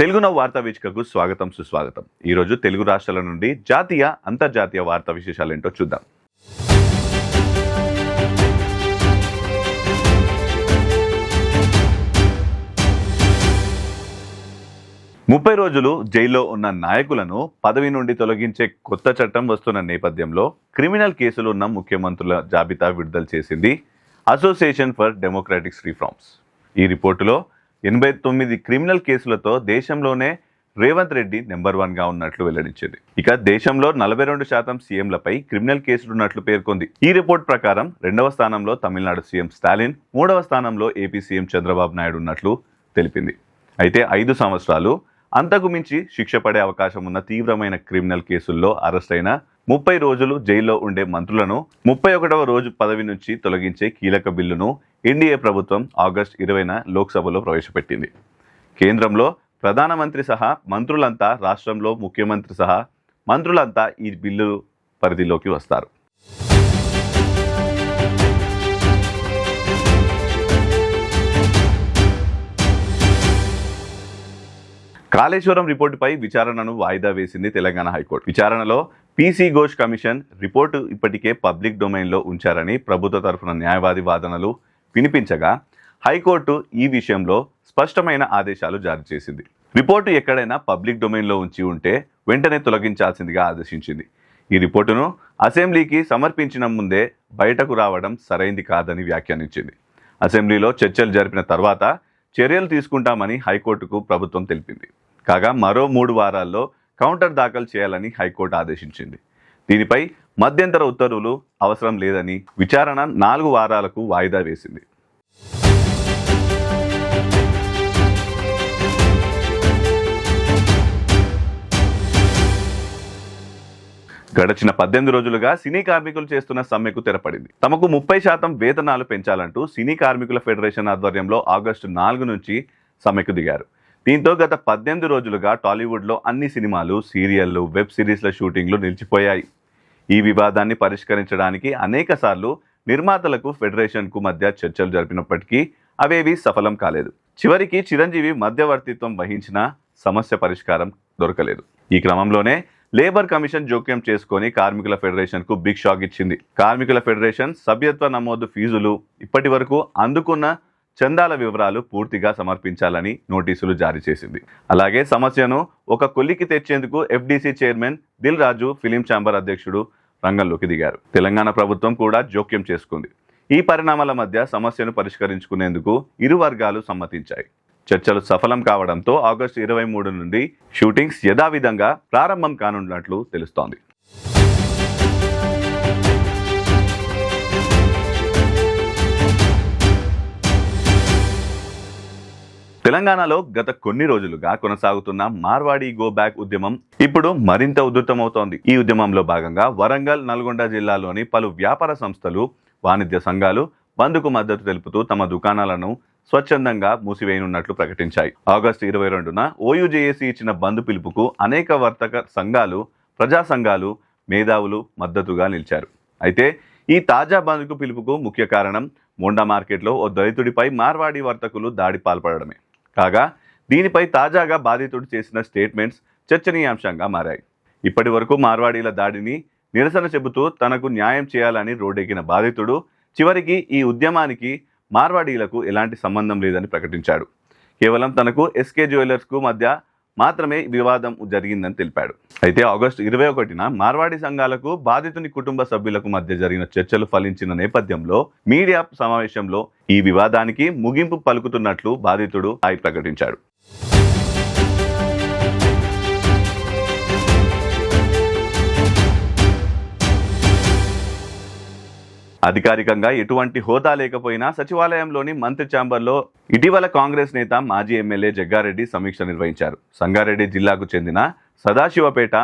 తెలుగు వార్తా వీచికకు స్వాగతం సుస్వాగతం. ఈరోజు తెలుగు రాష్ట్రాల నుండి జాతీయ అంతర్జాతీయ వార్తా విశేషాలు ఏంటో చూద్దాం. ముప్పై రోజులు జైల్లో ఉన్న నాయకులను పదవి నుండి తొలగించే కొత్త చట్టం వస్తున్న నేపథ్యంలో క్రిమినల్ కేసులు ఉన్న ముఖ్యమంత్రుల జాబితా విడుదల చేసింది అసోసియేషన్ ఫర్ డెమోక్రాటిక్స్ రిఫార్మ్స్ ఈ రిపోర్టులో ఎనభై తొమ్మిది క్రిమినల్ కేసులతో దేశంలోనే రేవంత్ రెడ్డి నెంబర్ వన్గా ఉన్నట్లు వెల్లడించింది. ఇక దేశంలో నలభై రెండు శాతం సీఎంలపై క్రిమినల్ కేసులు ఉన్నట్లు పేర్కొంది. ఈ రిపోర్ట్ ప్రకారం రెండవ స్థానంలో తమిళనాడు సీఎం స్టాలిన్ మూడవ స్థానంలో ఏపీ సీఎం చంద్రబాబు నాయుడు ఉన్నట్లు తెలిపింది. అయితే ఐదు సంవత్సరాలు అంతకు మించి శిక్ష పడే అవకాశం ఉన్న తీవ్రమైన క్రిమినల్ కేసుల్లో అరెస్ట్ అయిన ముప్పై రోజులు జైల్లో ఉండే మంత్రులను ముప్పై ఒకటవ రోజు పదవి నుంచి తొలగించే కీలక బిల్లును ఎన్డీఏ ప్రభుత్వం ఆగస్టు ఇరవైన లోక్సభలో ప్రవేశపెట్టింది. కేంద్రంలో ప్రధానమంత్రి సహా మంత్రులంతా రాష్ట్రంలో ముఖ్యమంత్రి సహా మంత్రులంతా ఈ బిల్లు పరిధిలోకి వస్తారు. కాళేశ్వరం రిపోర్టుపై విచారణను వాయిదా వేసింది తెలంగాణ హైకోర్టు. విచారణలో పీసీ ఘోష్ కమిషన్ రిపోర్టు ఇప్పటికే పబ్లిక్ డొమైన్లో ఉంచారని ప్రభుత్వ తరఫున న్యాయవాది వాదనలు వినిపించగా హైకోర్టు ఈ విషయంలో స్పష్టమైన ఆదేశాలు జారీ చేసింది. రిపోర్టు ఎక్కడైనా పబ్లిక్ డొమైన్లో ఉంచి ఉంటే వెంటనే తొలగించాల్సిందిగా ఆదేశించింది. ఈ రిపోర్టును అసెంబ్లీకి సమర్పించిన ముందే బయటకు రావడం సరైంది కాదని వ్యాఖ్యానించింది. అసెంబ్లీలో చర్చలు జరిపిన తర్వాత చర్యలు తీసుకుంటామని హైకోర్టుకు ప్రభుత్వం తెలిపింది. కాగా మరో మూడు వారాల్లో కౌంటర్ దాఖలు చేయాలని హైకోర్టు ఆదేశించింది. దీనిపై మధ్యంతర ఉత్తర్వులు అవసరం లేదని విచారణ నాలుగు వారాలకు వాయిదా వేసింది. గడచిన పద్దెనిమిది రోజులుగా సినీ కార్మికులు చేస్తున్న సమ్మెకు తెరపడింది. తమకు ముప్పై శాతం వేతనాలు పెంచాలంటూ సినీ కార్మికుల ఫెడరేషన్ ఆధ్వర్యంలో ఆగస్టు నాలుగు నుంచి సమ్మెకు దిగారు. దీంతో గత పద్దెనిమిది రోజులుగా టాలీవుడ్లో అన్ని సినిమాలు సీరియళ్ళు వెబ్ సిరీస్ల షూటింగ్లు నిలిచిపోయాయి. ఈ వివాదాన్ని పరిష్కరించడానికి అనేకసార్లు నిర్మాతలకు ఫెడరేషన్కు మధ్య చర్చలు జరిపినప్పటికీ అవేవి సఫలం కాలేదు. చివరికి చిరంజీవి మధ్యవర్తిత్వం వహించిన సమస్య పరిష్కారం దొరకలేదు. ఈ క్రమంలోనే లేబర్ కమిషన్ జోక్యం చేసుకొని కార్మికుల ఫెడరేషన్కు బిగ్ షాక్ ఇచ్చింది. కార్మికుల ఫెడరేషన్ సభ్యత్వ నమోదు ఫీజులు ఇప్పటి వరకు అందుకున్న చందాల వివరాలు పూర్తిగా సమర్పించాలని నోటీసులు జారీ చేసింది. అలాగే సమస్యను ఒక కొలికి తెచ్చేందుకు FDC chairman Dil Raju film chamber అధ్యక్షుడు రంగంలోకి దిగారు. తెలంగాణ ప్రభుత్వం కూడా జోక్యం చేసుకుంది. ఈ పరిణామాల మధ్య సమస్యను పరిష్కరించుకునేందుకు ఇరు వర్గాలు సమ్మతించాయి. చర్చలు సఫలం కావడంతో ఆగస్టు ఇరవై మూడు నుండి షూటింగ్స్ యథావిధంగా ప్రారంభం కానున్నట్లు తెలుస్తోంది. తెలంగాణలో గత కొన్ని రోజులుగా కొనసాగుతున్న మార్వాడి గో బ్యాక్ ఉద్యమం ఇప్పుడు మరింత ఉధృతమవుతోంది. ఈ ఉద్యమంలో భాగంగా వరంగల్ నల్గొండ జిల్లాలోని పలు వ్యాపార సంస్థలు వాణిజ్య సంఘాలు బంద్కు మద్దతు తెలుపుతూ తమ దుకాణాలను స్వచ్ఛందంగా మూసివేయనున్నట్లు ప్రకటించాయి. ఆగస్టు ఇరవై రెండున ఓయూజేఏసీ ఇచ్చిన బంద్ పిలుపుకు అనేక వర్తక సంఘాలు ప్రజా సంఘాలు మేధావులు మద్దతుగా నిలిచారు. అయితే ఈ తాజా బంద్కు పిలుపుకు ముఖ్య కారణం మోండా మార్కెట్లో ఓ దళితుడిపై మార్వాడి వర్తకులు దాడి పాల్పడడమే. కాగా దీనిపై తాజాగా బాధితుడు చేసిన స్టేట్మెంట్స్ చర్చనీయాంశంగా మారాయి. ఇప్పటి వరకు మార్వాడీల దాడిని నిరసన చెబుతూ తనకు న్యాయం చేయాలని రోడ్డెక్కిన బాధితుడు చివరికి ఈ ఉద్యమానికి మార్వాడీలకు ఎలాంటి సంబంధం లేదని ప్రకటించాడు. కేవలం తనకు ఎస్కే జ్యువెలర్స్కు మధ్య మాత్రమే వివాదం జరిగిందని తెలిపాడు. అయితే ఆగస్టు ఇరవై ఒకటిన మార్వాడి సంఘాలకు బాధితుని కుటుంబ సభ్యులకు మధ్య జరిగిన చర్చలు ఫలించిన నేపథ్యంలో మీడియా సమావేశంలో ఈ వివాదానికి ముగింపు పలుకుతున్నట్లు బాధితుడు హాయ్ ప్రకటించాడు. అధికారికంగా ఎటువంటి హోదా లేకపోయినా సచివాలయంలోని మంత్రి ఛాంబర్లో ఇటీవల కాంగ్రెస్ నేత మాజీ ఎమ్మెల్యే జగ్గారెడ్డి సమీక్ష నిర్వహించారు. సంగారెడ్డి జిల్లాకు చెందిన సదాశివపేట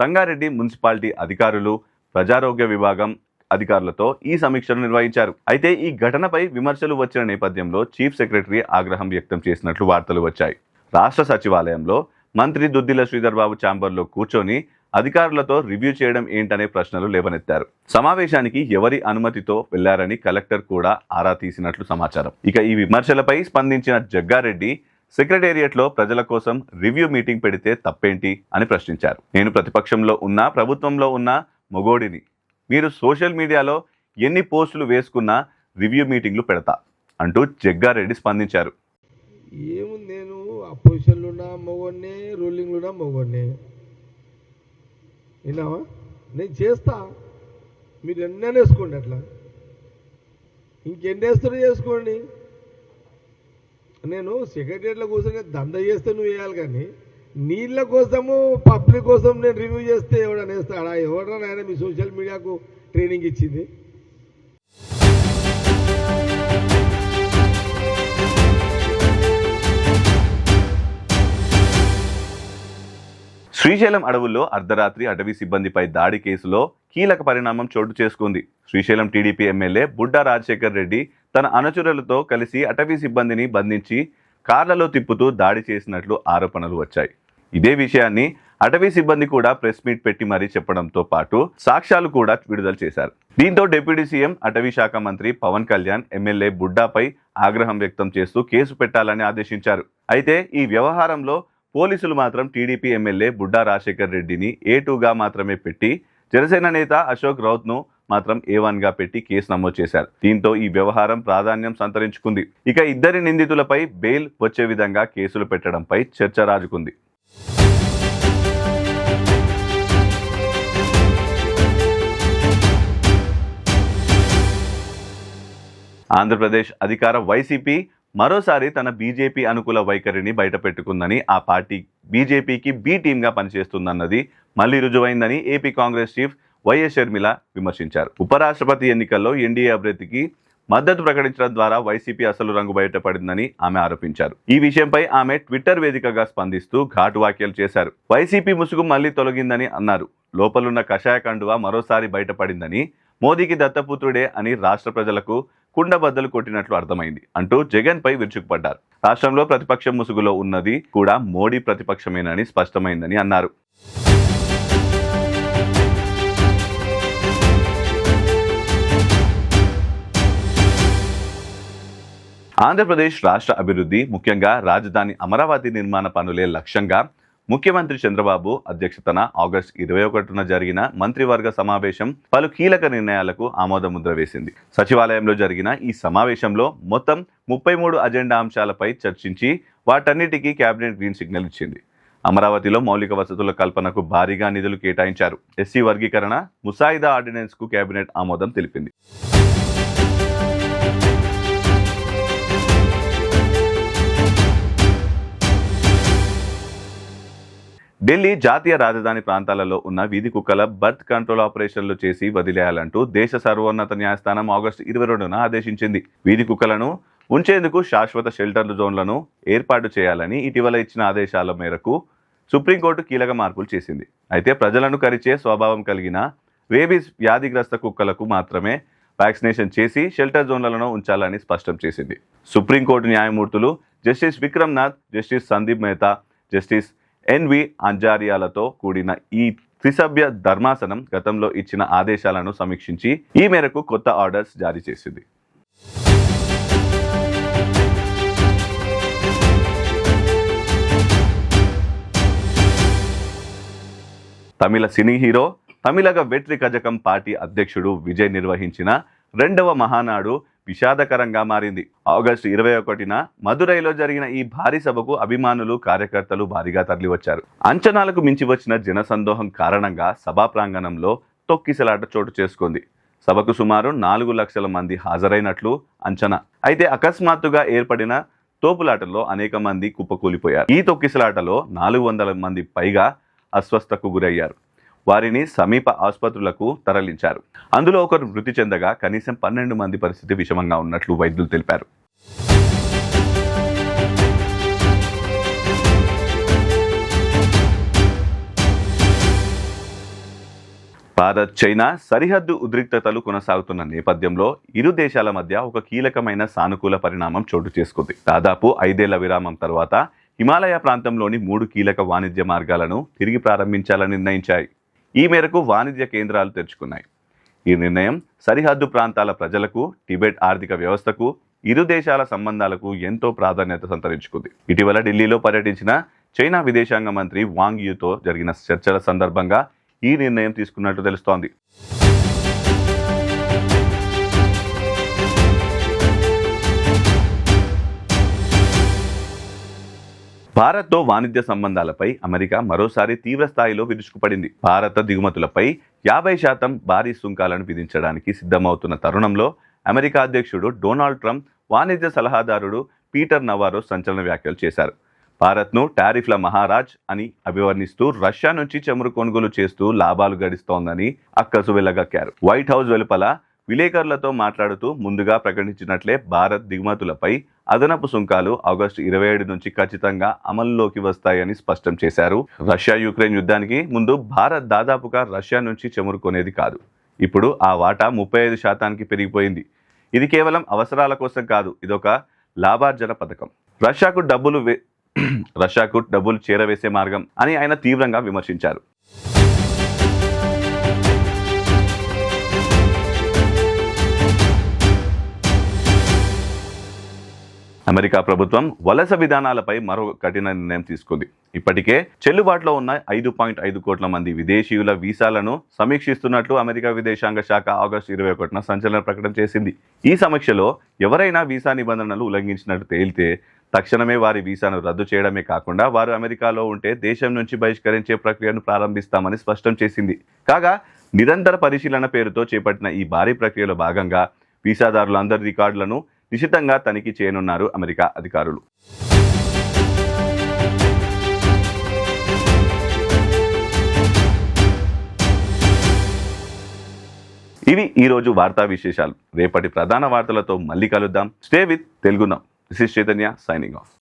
సంగారెడ్డి మున్సిపాలిటీ అధికారులు ప్రజారోగ్య విభాగం అధికారులతో ఈ సమీక్షను నిర్వహించారు. అయితే ఈ ఘటనపై విమర్శలు వచ్చిన నేపథ్యంలో చీఫ్ సెక్రటరీ ఆగ్రహం వ్యక్తం చేసినట్లు వార్తలు వచ్చాయి. రాష్ట్ర సచివాలయంలో మంత్రి దుద్దిల శ్రీధర్బాబు ఛాంబర్లో కూర్చొని అధికారులతో రివ్యూ చేయడం ఏంటనే ప్రశ్నలు లేవనెత్తారు. సమావేశానికి ఎవరి అనుమతితో వెళ్ళారని కలెక్టర్ కూడా ఆరా తీసినట్లు సమాచారం. ఇక ఈ విమర్శలపై స్పందించిన జగ్గారెడ్డి సెక్రటేరియట్లో ప్రజల కోసం రివ్యూ మీటింగ్ పెడితే తప్పేంటి అని ప్రశ్నించారు. నేను ప్రతిపక్షంలో ఉన్నా ప్రభుత్వంలో ఉన్న మొగోడిని. మీరు సోషల్ మీడియాలో ఎన్ని పోస్టులు వేసుకున్నా రివ్యూ మీటింగ్లు పెడతా అంటూ జగ్గారెడ్డి స్పందించారు. ఏముంది నేను? అపోజిషన్లో ఉన్నా మగవాడిని రూలింగ్లో విన్నావా? నేను చేస్తా. మీరు ఎన్నైనా వేసుకోండి అట్లా. ఇంకెన్ని వేస్తారో చేసుకోండి. నేను సెక్రటరీల కోసం దంద చేస్తే నువ్వు వేయాలి కానీ నీళ్ళ కోసము పబ్లిక్ కోసం నేను రివ్యూ చేస్తే ఎవడనేస్తాడా ఎవడన్నా ఆయన మీ సోషల్ మీడియాకు ట్రైనింగ్ ఇచ్చింది? శ్రీశైలం అడవుల్లో అర్ధరాత్రి అటవీ సిబ్బందిపై దాడి కేసులో కీలక పరిణామం చోటు చేసుకుంది. శ్రీశైలం టీడీపీ ఎమ్మెల్యే బుడ్డా రాజశేఖర్ రెడ్డి తన అనుచరులతో కలిసి అటవీ సిబ్బందిని బంధించి కార్లలో తిప్పుతూ దాడి చేసినట్లు ఆరోపణలు వచ్చాయి. ఇదే విషయాన్ని అటవీ సిబ్బంది కూడా ప్రెస్ మీట్ పెట్టి మరీ చెప్పడంతో పాటు సాక్ష్యాలు కూడా విడుదల చేశారు. దీంతో డిప్యూటీ సీఎం అటవీ శాఖ మంత్రి పవన్ కళ్యాణ్ ఎమ్మెల్యే బుడ్డాపై ఆగ్రహం వ్యక్తం చేస్తూ కేసు పెట్టాలని ఆదేశించారు. అయితే ఈ వ్యవహారంలో పోలీసులు మాత్రం టీడీపీ ఎమ్మెల్యే బుడ్డా రాజశేఖర్ రెడ్డిని ఏ టూగా మాత్రమే పెట్టి జనసేన నేత అశోక్ రౌత్ను మాత్రం ఏ వన్గా పెట్టి కేసు నమోదు చేశారు. దీంతో ఈ వ్యవహారం ప్రాధాన్యం సంతరించుకుంది. ఇక ఇద్దరి నిందితులపై బెయిల్ వచ్చే విధంగా కేసులు పెట్టడంపై చర్చ రాజుకుంది. ఆంధ్రప్రదేశ్ అధికార వైసీపీ మరోసారి తన బీజేపీ అనుకూల వైఖరిని బయటపెట్టుకుందని ఆ పార్టీ బీజేపీకి బీ టీమ్గా పనిచేస్తుందన్నది మళ్ళీ రుజువైందని AP Congress chief YS Sharmila విమర్శించారు. ఉపరాష్ట్రపతి ఎన్నికల్లో ఎన్డీఏ అభ్యర్థికి మద్దతు ప్రకటించడం ద్వారా వైసీపీ అసలు రంగు బయటపడిందని ఆమె ఆరోపించారు. ఈ విషయంపై ఆమె ట్విట్టర్ వేదికగా స్పందిస్తూ ఘాటు వ్యాఖ్యలు చేశారు. వైసీపీ ముసుగు మళ్ళీ తొలగిందని అన్నారు. లోపలున్న కషాయ కండువా మరోసారి బయటపడిందని మోదీకి దత్తపుత్రుడే అని రాష్ట్ర ప్రజలకు కుండబద్దలు కొట్టినట్లు అర్థమైంది అంటూ జగన్ పై విరుచుకుపడ్డారు. రాష్ట్రంలో ప్రతిపక్షం ముసుగులో ఉన్నది కూడా మోడీ ప్రతిపక్షమేనని స్పష్టమైందని అన్నారు. ఆంధ్రప్రదేశ్ రాష్ట్ర అభివృద్ధి ముఖ్యంగా రాజధాని అమరావతి నిర్మాణ పనులే లక్ష్యంగా ముఖ్యమంత్రి చంద్రబాబు అధ్యక్షతన ఆగస్టు ఇరవై ఒకటిన జరిగిన మంత్రివర్గ సమావేశం పలు కీలక నిర్ణయాలకు ఆమోదముద్ర వేసింది. సచివాలయంలో జరిగిన ఈ సమావేశంలో మొత్తం ముప్పై మూడు అజెండా అంశాలపై చర్చించి వాటన్నిటికీ కేబినెట్ గ్రీన్ సిగ్నల్ ఇచ్చింది. అమరావతిలో మౌలిక వసతుల కల్పనకు భారీగా నిధులు కేటాయించారు. ఎస్సీ వర్గీకరణ ముసాయిదా ఆర్డినెన్స్కు కేబినెట్ ఆమోదం తెలిపింది. ఢిల్లీ జాతీయ రాజధాని ప్రాంతాలలో ఉన్న వీధి కుక్కల బర్త్ కంట్రోల్ ఆపరేషన్లు చేసి వదిలేయాలంటూ దేశ సర్వోన్నత న్యాయస్థానం ఆగస్టు ఇరవై రెండున ఆదేశించింది. వీధి కుక్కలను ఉంచేందుకు శాశ్వత షెల్టర్ జోన్లను ఏర్పాటు చేయాలని ఇటీవల ఇచ్చిన ఆదేశాల మేరకు సుప్రీంకోర్టు కీలక మార్పులు చేసింది. అయితే ప్రజలను కరిచే స్వభావం కలిగిన రేబీస్ వ్యాధిగ్రస్త కుక్కలకు మాత్రమే వ్యాక్సినేషన్ చేసి షెల్టర్ జోన్లలో ఉంచాలని స్పష్టం చేసింది. సుప్రీంకోర్టు న్యాయమూర్తులు justice Vikram Nath justice Sandeep Mehta justice NV అంజారియాలతో కూడిన ఈ త్రిసభ్య ధర్మాసనం గతంలో ఇచ్చిన ఆదేశాలను సమీక్షించి ఈ మేరకు కొత్త ఆర్డర్స్ జారీ చేసింది. తమిళ cine hero Tamilaga Vettri Kazhagam party అధ్యక్షుడు విజయ్ నిర్వహించిన రెండవ మహానాడు విషాదకరంగా మారింది. ఆగస్టు ఇరవై ఒకటిన మదురైలో జరిగిన ఈ భారీ సభకు అభిమానులు కార్యకర్తలు భారీగా తరలివచ్చారు. అంచనాలకు మించి వచ్చిన జనసందోహం కారణంగా సభా ప్రాంగణంలో తొక్కిసలాట చోటు చేసుకుంది. సభకు సుమారు నాలుగు లక్షల మంది హాజరైనట్లు అంచనా. అయితే అకస్మాత్తుగా ఏర్పడిన తోపులాటలో అనేక మంది కుప్పకూలిపోయారు. ఈ తొక్కిసలాటలో నాలుగు వందల మంది పైగా అస్వస్థకు గురయ్యారు. వారిని సమీప ఆసుపత్రులకు తరలించారు. అందులో ఒకరు మృతి చెందగా కనీసం పన్నెండు మంది పరిస్థితి విషమంగా ఉన్నట్లు వైద్యులు తెలిపారు. భారత్ చైనా సరిహద్దు ఉద్రిక్తతలు కొనసాగుతున్న నేపథ్యంలో ఇరు దేశాల మధ్య ఒక కీలకమైన సానుకూల పరిణామం చోటు చేసుకుంది. దాదాపు ఐదేళ్ళ విరామం తర్వాత హిమాలయ ప్రాంతంలోని మూడు కీలక వాణిజ్య మార్గాలను తిరిగి ప్రారంభించాలని నిర్ణయించాయి. ఈ మేరకు వాణిజ్య కేంద్రాలు తెరుచుకున్నాయి. ఈ నిర్ణయం సరిహద్దు ప్రాంతాల ప్రజలకు టిబెట్ ఆర్థిక వ్యవస్థకు ఇరు దేశాల సంబంధాలకు ఎంతో ప్రాధాన్యత సంతరించుకుంది. ఇటీవల ఢిల్లీలో పర్యటించిన చైనా విదేశాంగ మంత్రి వాంగ్ యూతో జరిగిన చర్చల సందర్భంగా ఈ నిర్ణయం తీసుకున్నట్టు తెలుస్తోంది. భారత్తో వాణిజ్య సంబంధాలపై అమెరికా మరోసారి తీవ్ర స్థాయిలో విరుచుకుపడింది. భారత దిగుమతులపై యాభై శాతం భారీ సుంకాలను విధించడానికి సిద్ధమవుతున్న తరుణంలో అమెరికా అధ్యక్షుడు డొనాల్డ్ ట్రంప్ వాణిజ్య సలహాదారుడు పీటర్ నవారో సంచలన వ్యాఖ్యలు చేశారు. భారత్ను టారిఫ్ల మహారాజ్ అని అభివర్ణిస్తూ రష్యా నుంచి చమురు కొనుగోలు చేస్తూ లాభాలు గడిస్తోందని అక్కసు వెలగక్కారు. వైట్ హౌస్ వెలుపల విలేకరులతో మాట్లాడుతూ ముందుగా ప్రకటించినట్లే భారత్ దిగుమతులపై అదనపు సుంకాలు ఆగస్టు ఇరవై ఏడు నుంచి ఖచ్చితంగా అమల్లోకి వస్తాయని స్పష్టం చేశారు. రష్యా యుక్రెయిన్ యుద్ధానికి ముందు భారత్ దాదాపుగా రష్యా నుంచి చెమురుకునేది కాదు. ఇప్పుడు ఆ వాటా ముప్పై ఐదు శాతానికి పెరిగిపోయింది. ఇది కేవలం అవసరాల కోసం కాదు ఇదొక లాభార్జన పథకం. రష్యాకు డబ్బులు వే- రష్యాకు డబ్బులు చేరవేసే మార్గం అని ఆయన తీవ్రంగా విమర్శించారు. అమెరికా ప్రభుత్వం వలస విధానాలపై మరో కఠిన నిర్ణయం తీసుకుంది. ఇప్పటికే చెల్లుబాటులో ఉన్న ఐదు పాయింట్ ఐదు కోట్ల మంది విదేశీయుల వీసాలను సమీక్షిస్తున్నట్లు అమెరికా విదేశాంగ శాఖ ఆగస్టు ఇరవై ఒకటిన సంచలన ప్రకటన చేసింది. ఈ సమీక్షలో ఎవరైనా వీసా నిబంధనలు ఉల్లంఘించినట్టు తేలితే తక్షణమే వారి వీసాను రద్దు చేయడమే కాకుండా వారు అమెరికాలో ఉంటే దేశం నుంచి బహిష్కరించే ప్రక్రియను ప్రారంభిస్తామని స్పష్టం చేసింది. కాగా నిరంతర పరిశీలన పేరుతో చేపట్టిన ఈ భారీ ప్రక్రియలో భాగంగా వీసాదారులందరి రికార్డులను నిశితంగా తనిఖీ చేయనున్నారు అమెరికా అధికారులు. ఇవి ఈ రోజు వార్తా విశేషాలు. రేపటి ప్రధాన వార్తలతో మళ్ళీ కలుద్దాం. Stay with తెలుగునం this is Chaitanya signing off.